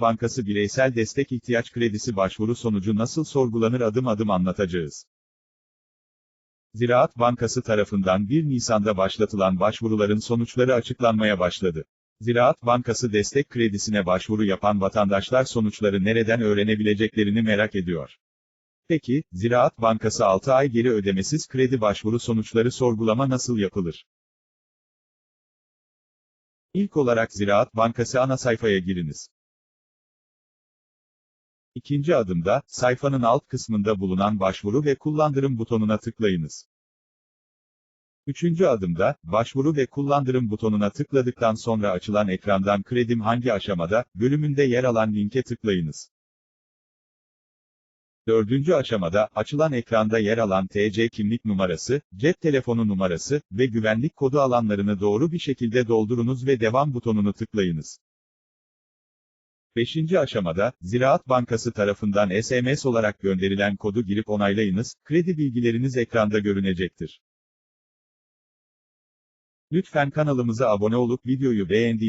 Bankası bireysel destek ihtiyaç kredisi başvuru sonucu nasıl sorgulanır adım adım anlatacağız. Ziraat Bankası tarafından 1 Nisan'da başlatılan başvuruların sonuçları açıklanmaya başladı. Ziraat Bankası destek kredisine başvuru yapan vatandaşlar sonuçları nereden öğrenebileceklerini merak ediyor. Peki, Ziraat Bankası 6 ay geri ödemesiz kredi başvuru sonuçları sorgulama nasıl yapılır? İlk olarak Ziraat Bankası ana sayfaya giriniz. İkinci adımda, sayfanın alt kısmında bulunan başvuru ve kullandırım butonuna tıklayınız. Üçüncü adımda, başvuru ve kullandırım butonuna tıkladıktan sonra açılan ekrandan kredim hangi aşamada, bölümünde yer alan linke tıklayınız. Dördüncü aşamada, açılan ekranda yer alan TC kimlik numarası, cep telefonu numarası ve güvenlik kodu alanlarını doğru bir şekilde doldurunuz ve devam butonunu tıklayınız. Beşinci aşamada, Ziraat Bankası tarafından SMS olarak gönderilen kodu girip onaylayınız, kredi bilgileriniz ekranda görünecektir. Lütfen kanalımıza abone olup videoyu beğendiğiniz